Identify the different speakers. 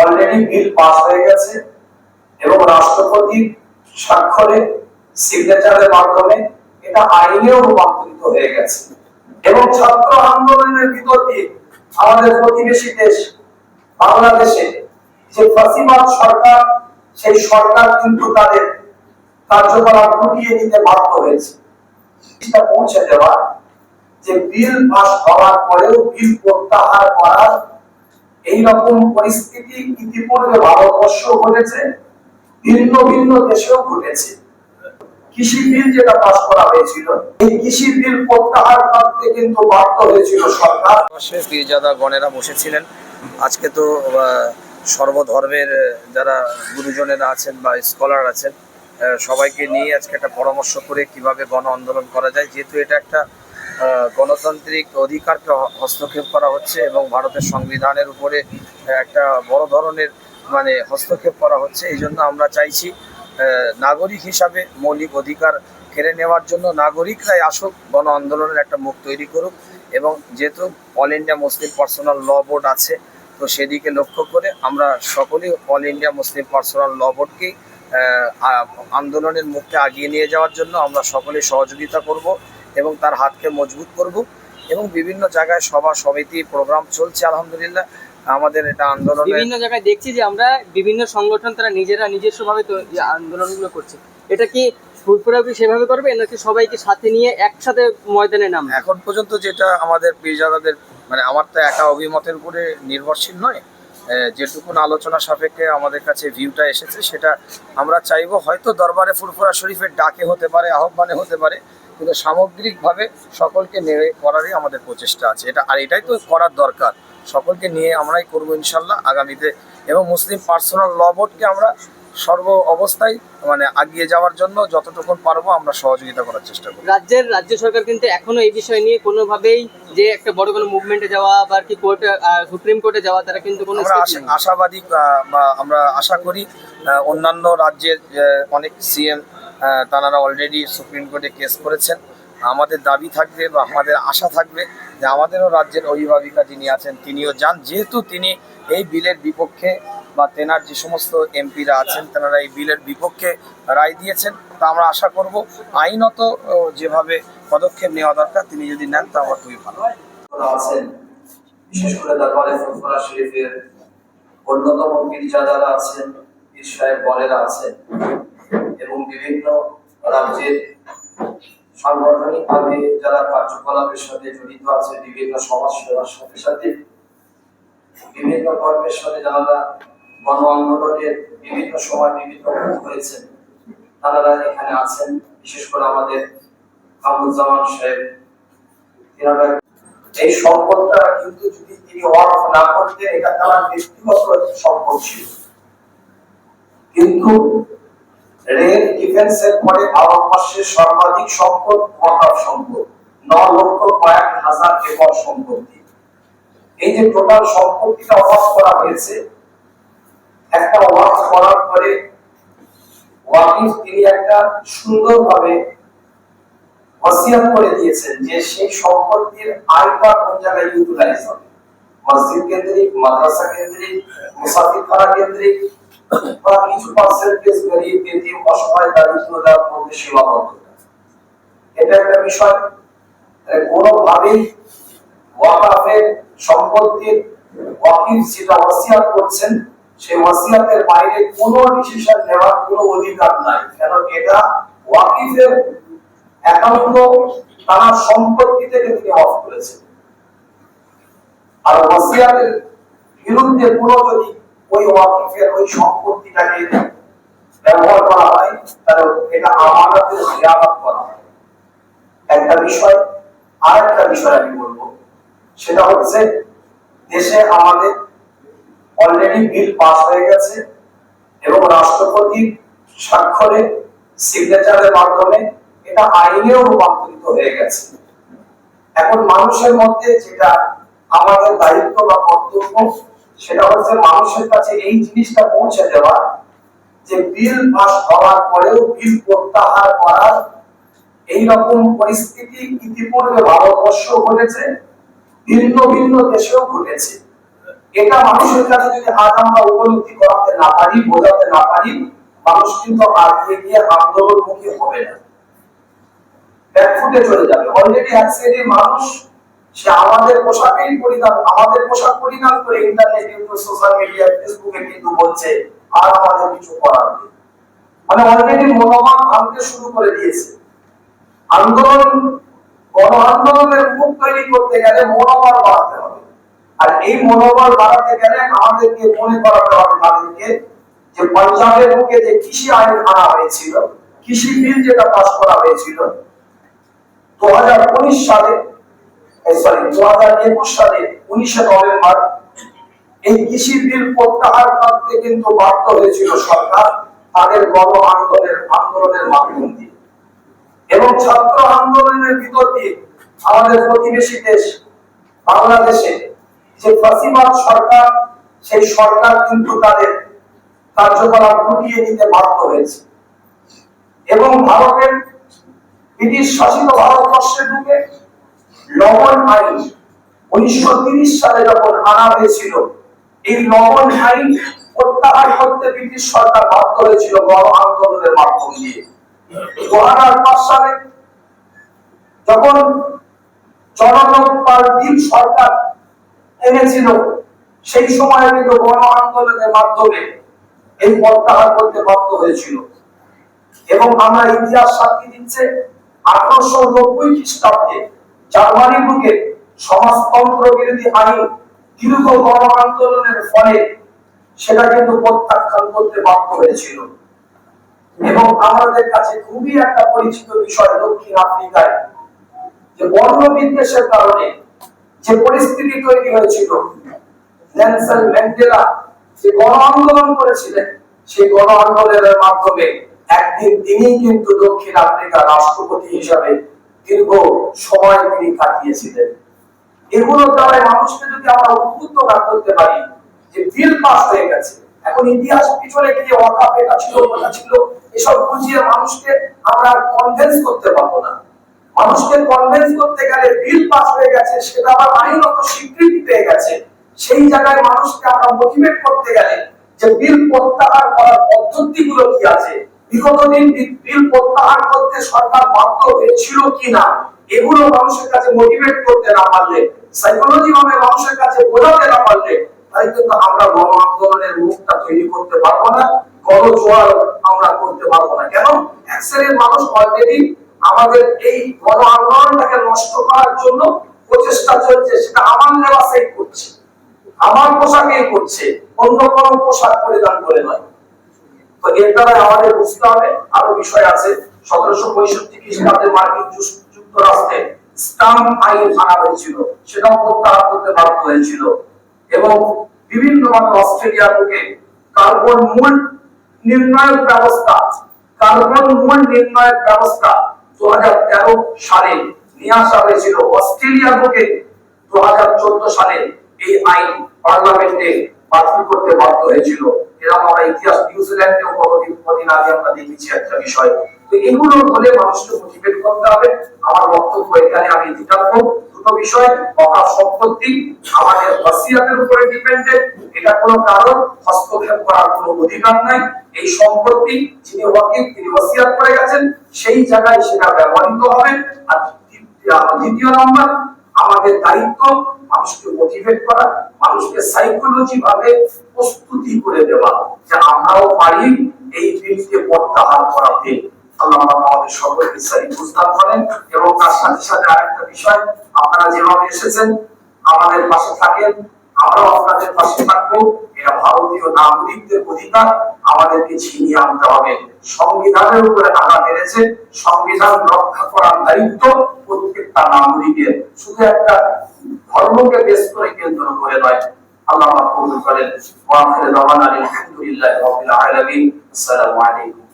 Speaker 1: Already bill pass হয়ে গেছে এবং রাষ্ট্রপতির স্বাক্ষরে সিগনেচারের মাধ্যমে এটা আইনেও রূপান্তরিত হয়ে গেছে। এবং ছাত্র আন্দোলনের ভিতর দিয়ে আমাদের প্রতিবেশী দেশ বাংলাদেশে যে ফাঁসিবাদ সরকার, সেই সরকার কিন্তু তাদের কার্যকলাপ গুটিয়ে দিতে বাধ্য হয়েছে। পৌঁছে দেওয়া যে বিল পাস হওয়ার পরেও বিল প্রত্যাহার করার এইরকম পরিস্থিতি ইতিপূর্বে ভারতবর্ষ ঘটেছে, ভিন্ন ভিন্ন দেশেও ঘটেছে। কৃষি বিল যেটা পাস করা হয়েছিল, এই কৃষি বিল প্রত্যাহার করতে কিন্তু বাধ্য হয়েছিল সরকার।
Speaker 2: পীরজাদা গণেরা বসেছিলেন। আজকে তো সর্বধর্মের যারা গুরুজনেরা আছেন বা স্কলার আছেন সবাইকে নিয়ে আজকে একটা পরামর্শ করে কীভাবে গণ আন্দোলন করা যায়। যেহেতু এটা একটা গণতান্ত্রিক অধিকারকে হস্তক্ষেপ করা হচ্ছে এবং ভারতের সংবিধানের উপরে একটা বড় ধরনের মানে হস্তক্ষেপ করা হচ্ছে। এই জন্য আমরা চাইছি নাগরিক হিসাবে মৌলিক অধিকার কেড়ে নেওয়ার জন্য নাগরিকরাই আসুক, গণ আন্দোলনের একটা মুখ তৈরি করুক এবং যেহেতু All India Muslim Personal Law Board আছে, তো সেদিকে লক্ষ্য করে আমরা সকলেই All India Muslim Personal Law বোর্ডকেই আন্দোলনের মুখকে আগিয়ে নিয়ে যাওয়ার জন্য আমরা সকলে সহযোগিতা করব। এবং তার হাতকে মজবুত করব এবং বিভিন্ন জায়গায় সভা সমিতি প্রোগ্রাম চলছে আলহামদুলিল্লাহ। আমাদের এটা আন্দোলন
Speaker 3: বিভিন্ন জায়গায় দেখছি যে আমরা বিভিন্ন সংগঠন তারা নিজেরা নিজস্ব ভাবে আন্দোলনগুলো করছে। এটা কি ফুরফুরাবি সেভাবে করবে নাকি সবাইকে সাথে নিয়ে একসাথে ময়দানে নাম
Speaker 2: এখন পর্যন্ত যেটা আমাদের পীরজাদাদের মানে আমার তো একা অভিমতের উপরে নির্ভরশীল নয় যেটুকুন আলোচনা সাপেক্ষে আমাদের কাছে ভিউটা এসেছে সেটা আমরা চাইব হয়তো দরবারে ফুরফুরা শরীফের ডাকে হতে পারে আহ্বানে হতে পারে কিন্তু সামগ্রিকভাবে সকলকে নেড়ে করারই আমাদের প্রচেষ্টা আছে। এটা আর এটাই তো করার দরকার। সকলকে নিয়ে আমরাই করব ইনশাল্লাহ আগামীতে এবং মুসলিম পার্সোনাল ল বোর্ডকে আমরা সর্ব অবস্থায় মানে আগিয়ে যাওয়ার জন্য যতটুকু পারব আমরা সহযোগিতা করার চেষ্টা করব।
Speaker 3: রাজ্যের রাজ্য সরকার কিন্তু এখনও এই বিষয় নিয়ে কোনোভাবেই যে একটা বড় কোনো মুভমেন্টে যাওয়া বা কি কোর্টে সুপ্রিম কোর্টে যাওয়া তারা কিন্তু কোনো
Speaker 2: আশাবাদী বা আমরা আশা করি অন্যান্য রাজ্যের অনেক সিএম তারা অলরেডি সুপ্রিম কোর্টে কেস করেছেন। আমাদের দাবি থাকবে বা আমাদের আশা থাকবে যে আমাদেরও রাজ্যের অভিভাবিকা যিনি আছেন, তিনিও যান। যেহেতু তিনি এই বিলের বিপক্ষে বা তেনার যে সমস্ত এমপিরা আছেন, তেনারা এই বিলের বিপক্ষে রায় দিয়েছেন। তা আমরা আশা করব। আইনত যেভাবে পদক্ষেপ নেওয়া দরকার, তিনি যদি নেন, তা আমার খুবই ভালো
Speaker 1: আছেন, বিশেষ করে দরবারে শরীফের অন্যতম পীরজাদারা আছেন, পীর সাহেব বলেরা আছেন এবং বিভিন্ন রাজ্যের সাংগঠনিক ভাবে যারা কার্যকলাপের সাথে জড়িত আছে, বিভিন্ন সমাজ সেবার সাথে সাথে, বিভিন্ন কর্মের সাথে যারা গণ আন্দোলনের বিভিন্ন সময় বিভিন্ন হয়েছেন তারা এখানে আছেন। বিশেষ করে আমাদের কামরুজ্জামান সাহেব। এই সম্পদটা কিন্তু যদি তিনি ওয়াকফ না করতেন, এটা তার ব্যক্তিগত সম্পদ ছিল। কিন্তু রেল ডিফেন্সের পরে ভারতবর্ষের সর্বাধিক সম্পদ সম্পদ, ন লক্ষ কয়েক হাজার একর সম্পত্তি। এই যে টোটাল সম্পত্তিটা করা হয়েছে, একটা করার পরে ওয়াকিফ তিনি একটা সুন্দরভাবে করে দিয়েছেন যে সেই সম্পত্তির আয়টা কোন জায়গায় ইউটিলাইজ হবে? মসজিদ কেন্দ্রিক, মাদ্রাসা কেন্দ্রিক মুসাফিরখানা কেন্দ্রিক বা কিছু পার্সেন্টেজ গরিব কেন্দ্রিক অসহায় দারিদ্রতার মধ্যে সীমাবদ্ধতা। এটা একটা বিষয়। কোনোভাবেই ওয়াকাফের সম্পত্তির ওয়াকিফ যেটা ওসিয়াত করছেন, সেই ওসিয়াতের বাইরে কোনো ডিসিশন নেওয়ার কোনো অধিকার নাই। কেন এটা ওয়াকিফের একান্ত তার সম্পত্তি থেকে তিনি অফ করেছেন। আর ওয়াসিয়াতের বিরুদ্ধে কোনো যদি ওই ওয়াকিফের ওই সম্পত্তিটাকে ব্যবহার করা হয়, তাহলে এটা আমানতের খেয়ালত করা হয়। একটা বিষয় আর একটা বিষয় আমি বলব, সেটা হচ্ছে দেশে আমাদের অলরেডি বিল পাস হয়ে গেছে এবং রাষ্ট্রপতির স্বাক্ষরে সিগনেচারের মাধ্যমে এটা আইনেও রূপান্তরিত হয়ে গেছে। এখন মানুষের মধ্যে যেটা আমাদের দায়িত্ব বা কর্তব্য সেটা হচ্ছে মানুষের কাছে এই জিনিসটা পৌঁছে দেওয়া যে বিল পাস হওয়ার পরেও বিল প্রত্যাহার করার এই রকম পরিস্থিতি ইতিপূর্বে ভারতবর্ষ ঘটেছে, ভিন্ন ভিন্ন দেশেও ঘটেছে। এটা মানুষের কাছে যদি আজ আমরা উপলব্ধি করাতে না পারি, বোঝাতে না পারি, মানুষ কিন্তু আগিয়ে গিয়ে আন্দোলনমুখী হবে না। ব্যাকফুটে চলে যাবে। অলরেডি এক মানুষ সে আমাদের পোশাকেই পরিধান, আমাদের পোশাক পরিধান করে ইন্টারনেট কিন্তু সোশ্যাল মিডিয়া ফেসবুকে কিন্তু বলছে, আর আমাদের কিছু করার নেই। মানে অলরেডি মনোভাব ভাঙতে শুরু করে দিয়েছে। আন্দোলন গণ আন্দোলনের মুখ তৈরি করতে গেলে মনোবল বাড়াতে হবে। আর এই মনোবল বাড়াতে গেলে আমাদেরকে মনে করাতে হবে তাদেরকে যে পঞ্জাবের মুখে যে কৃষি আইন আনা হয়েছিল, কৃষি বিল যেটা পাস করা হয়েছিল, দু হাজার উনিশ সালে সরি দু হাজার একুশ সালে উনিশে নভেম্বর এই কৃষি বিল প্রত্যাহার করতে কিন্তু বাধ্য হয়েছিল সরকার তাদের গণ আন্দোলনের আন্দোলনের মাধ্যম দিয়ে। এবং ছাত্র আন্দোলনের ভিতর দিয়ে আমাদের প্রতিবেশী দেশ বাংলাদেশে যে ফাঁসিবাদ সরকার, সেই সরকার কিন্তু তাদের কার্যকলাপ গুটিয়ে দিতে বাধ্য হয়েছে। এবং ভারতের ব্রিটিশ শাসিত ভারতবর্ষে ঢুকে লবণ আইন উনিশশো তিরিশ সালে যখন আনা হয়েছিল, এই লবণ আইন প্রত্যাহার করতে ব্রিটিশ সরকার বাধ্য হয়েছিল গণ আন্দোলনের মাধ্যম দিয়ে। দু হাজার পাঁচ সালে যখন জনলোক পার্টির সরকার এনেছিল, সেই সময় কিন্তু গণ আন্দোলনের মাধ্যমে এই প্রত্যাহার করতে বাধ্য হয়েছিল। এবং আমরা ইতিহাস সাক্ষী দিচ্ছে আঠারোশো নব্বই খ্রিস্টাব্দে জার্মানি বুকে সমাজতন্ত্র বিরোধী আইন দীর্ঘ গণ আন্দোলনের ফলে সেটা কিন্তু প্রত্যাখ্যান করতে বাধ্য হয়েছিল। এবং আমাদের কাছে খুবই একটা পরিচিত বিষয় দক্ষিণ আফ্রিকায়, যে বর্ণ বিদ্বেষের কারণে যে পরিস্থিতি তৈরি হয়েছিল ম্যান্ডেলা যে গণ আন্দোলন করেছিলেন, সেই গণ আন্দোলনের মাধ্যমে একদিন তিনি কিন্তু দক্ষিণ আফ্রিকার রাষ্ট্রপতি হিসাবে দীর্ঘ সময় তিনি কাটিয়েছিলেন। এগুলোর দ্বারা মানুষকে যদি আমরা উদ্বুদ্ধ না করতে পারি যে বিল পাস হয়ে গেছে, এখন ইতিহাস পিছনে গিয়ে অকাপ এটা ছিল, ওটা ছিল, এসব বুঝিয়ে মানুষকে আমরা কনভিন্স করতে পারব না। মানুষকে কনভেন্স করতে গেলে বিল পাস হয়ে গেছে, সেটা আবার আইনত স্বীকৃতি পেয়ে গেছে। সেই জায়গায় মানুষকে আমরা মোটিভেট করতে গেলে যে বিল প্রত্যাহার করার পদ্ধতিগুলো কি আছে বিগত দিন বিল প্রত্যাহার করতে সরকার বাধ্য হয়েছিল কিনা, এগুলো মানুষের কাছে মোটিভেট করতে না পারলে সাইকোলজি ভাবে মানুষের কাছে বোঝাতে না পারলে তাই কিন্তু আমরা গণ আন্দোলনের মুখটা তৈরি করতে পারব না গণ জোয়ার আমরা করতে পারব না। কেন? এক শ্রেণির মানুষ অলরেডি আমাদের এই গণ আন্দোলনটাকে নষ্ট করার জন্য প্রচেষ্টা চলছে, সেটা আমার লেবাসেই করছে। আমার পোশাকেই করছে, অন্য কোনো পোশাক পরিধান করে নয়। তো এর দ্বারা আমাদের বুঝতে হবে, আরও বিষয় আছে, সতেরোশো পঁয়ষট্টি খ্রিস্টাব্দে মার্কিন যুক্তরাষ্ট্রে স্টাম্প আইন আনা হয়েছিল, সেটাও প্রত্যাহার করতে বাধ্য হয়েছিল। এবং বিভিন্ন ভাবে অস্ট্রেলিয়া থেকে কার্বন মূল নির্ণায়ক ব্যবস্থা, কার্বন মূল নির্ণায়ক ব্যবস্থা দু হাজার তেরো সালে নিয়ে আসা হয়েছিল। অস্ট্রেলিয়া থেকে দু হাজার চোদ্দ সালে এই আইন পার্লামেন্টে বাতিল করতে বাধ্য হয়েছিল। এরকম আমরা ইতিহাস নিউজিল্যান্ডেও কতদিন কদিন আগে আমরা দেখেছি একটা বিষয়। তো এগুলো হলে মানুষকে মোটিভেট করতে হবে। আমার বক্তব্য এখানে আমি রাখব দুটো বিষয় অকাপ সম্পত্তি, আমাদের উপরে ডিপেন্ডেন্ট এটা কোনো কারণ, হস্তক্ষেপ করার কোনো অধিকার নাই। এই সম্পত্তি যিনি তিনি ওয়াসিয়াত করে গেছেন, সেই জায়গায় সেটা ব্যবহৃত হবে। আর দ্বিতীয় নম্বর, আমাদের দায়িত্ব মানুষকে মোটিভেট করা, মানুষকে সাইকোলজি ভাবে প্রস্তুতি করে দেওয়া, যে আমরাও পারি এই বিলকে প্রত্যাহার করাতে আল্লাহ আমাদের সকলকে সারি প্রস্তাব করেন এবং তার সাথে সাথে আরেকটা বিষয়, আপনারা যেভাবে এসেছেন, আমাদের পাশে থাকেন। আমরাও আপনাদের পাশে থাকব। এটা ভারতীয় নাগরিকদের অধিকার আমাদেরকে ছিনিয়ে আনতে হবে। সংবিধানের উপরে আঘাত এনেছে সংবিধান রক্ষা করার দায়িত্ব প্রত্যেকটা নাগরিকের। শুধু একটা ধর্মকে বেশ করে কেন্দ্র করে নয়। আল্লাহ কবুল করেন ওয়া আসসালামু আলাইকুম।